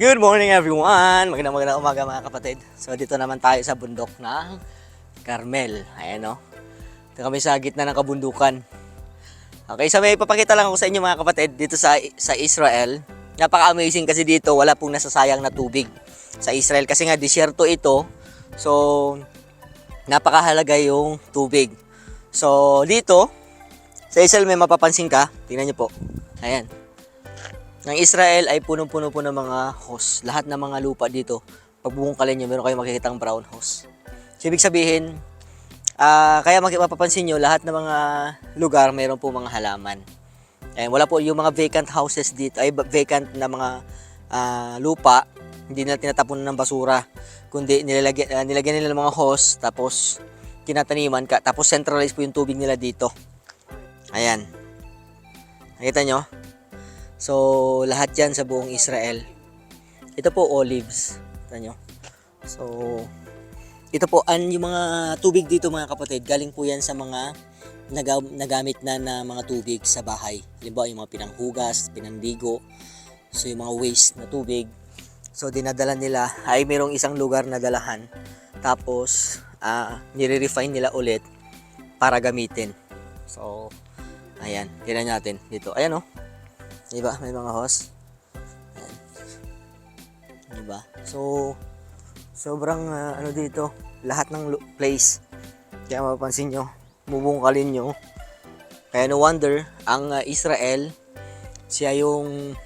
Good morning everyone! Magandang magandang umaga mga kapatid. So dito naman tayo sa bundok ng Carmel. Ayan o. Dito kami sa gitna ng kabundukan. Okay, so may ipapakita lang ako sa inyo mga kapatid dito sa sa Israel. Napaka-amazing kasi dito wala pong nasasayang na tubig sa Israel kasi nga disyerto ito. So napakahalaga yung tubig. So dito sa Israel may mapapansin ka. Tingnan niyo po. Ayan. Ng Israel ay punong-puno po ng mga hose. Lahat ng mga lupa dito, pag bubungkalin nyo, meron kayong makikitang brown hose. So, ibig sabihin, ah kaya mapapansin nyo, lahat ng mga lugar, meron po mga halaman. Eh, wala po yung mga vacant houses dito, ay vacant na mga ah, lupa, hindi nila tinatapunan ng basura, kundi nilalagyan, ah, nilagyan nila ng mga hose, tapos tinataniman ka, tapos centralized po yung tubig nila dito. Ayan. Nakita nyo? So, lahat yan sa buong Israel. Ito po, olives. Ito nyo. So, ito po, an yung mga tubig dito mga kapatid, galing po yan sa mga naga- nagamit na na mga tubig sa bahay. Halimbawa, yung mga pinanghugas, pinandigo, so yung mga waste na tubig. So, dinadala nila, ay mayroong isang lugar na dalahan. Tapos, ah nire-refine nila ulit para gamitin. So, ayan, tingnan natin dito. Ayan oh. Diba? May mga hose. Ayan. Diba? So, sobrang ah, ano dito, lahat ng place. Kaya mapapansin nyo, bubungkalin nyo. Kaya no wonder, ang ah, Israel, siya yung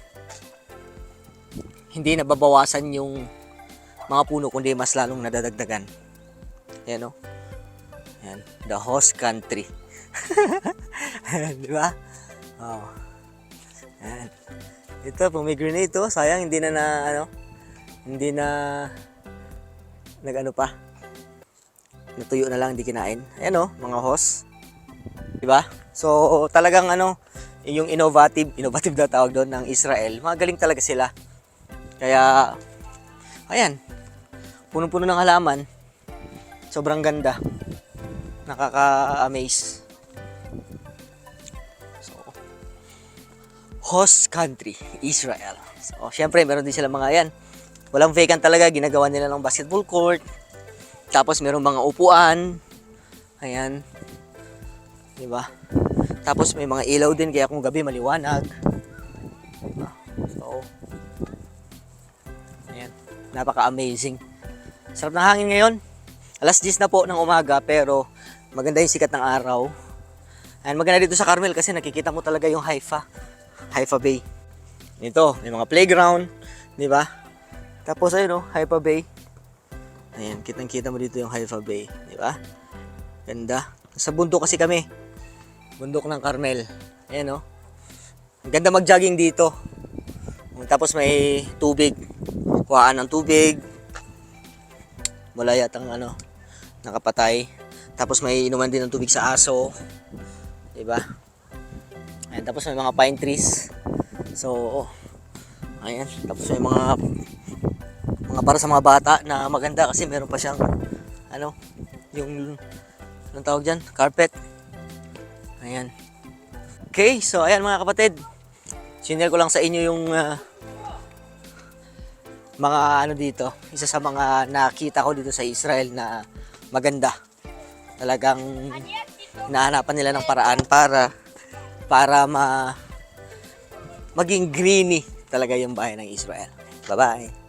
hindi nababawasan yung mga puno, kundi mas lalong nadadagdagan. Ayan o. Ayan. The host country. Di ba? Oh. Ayan. Ito, pomegranate ito. Sayang, hindi na na, ano, hindi na, nag-ano pa. Natuyo na lang, hindi kinain. Ayan o, mga host. Diba? So, talagang ano, yung innovative, innovative na tawag doon ng Israel, magaling talaga sila. Kaya, ayan, punong-puno ng halaman. Sobrang ganda. Nakaka-amaze. Host country, Israel. So, syempre, meron din sila mga yan. Walang vacant talaga, ginagawa nila ng basketball court. Tapos, meron mga upuan. Ayan. Di ba? Tapos, may mga ilaw din, kaya kung gabi maliwanag. Diba? So, ayan. Napaka-amazing. Sarap ng hangin ngayon. Alas 10 na po ng umaga, pero maganda yung sikat ng araw. And maganda dito sa Carmel kasi nakikita mo talaga yung Haifa. Haifa Bay. Ito, may mga playground, di ba? Tapos ayun oh, Haifa Bay. Ayan, kitang-kita mo dito yung Haifa Bay, di ba? Ganda. Sa bundok kasi kami. Bundok ng Carmel. Ayan oh. Ang ganda mag-jogging dito. Tapos may tubig. Kuhaan ng tubig. Wala yatang ano, nakapatay. Tapos may inuman din ng tubig sa aso. 'Di ba? Ayan, tapos may mga pine trees. So, ayan, tapos may mga mga para sa mga bata na maganda kasi meron pa siyang ano, yung anong tawag diyan? Carpet. Ayan. Okay, so ayan mga kapatid. Sinare ko lang sa inyo yung ah, mga ano dito, isa sa mga nakita ko dito sa Israel na maganda. Talagang nahanapan nila ng paraan para para ma maging greeny talaga yung bahay ng Israel. Bye-bye.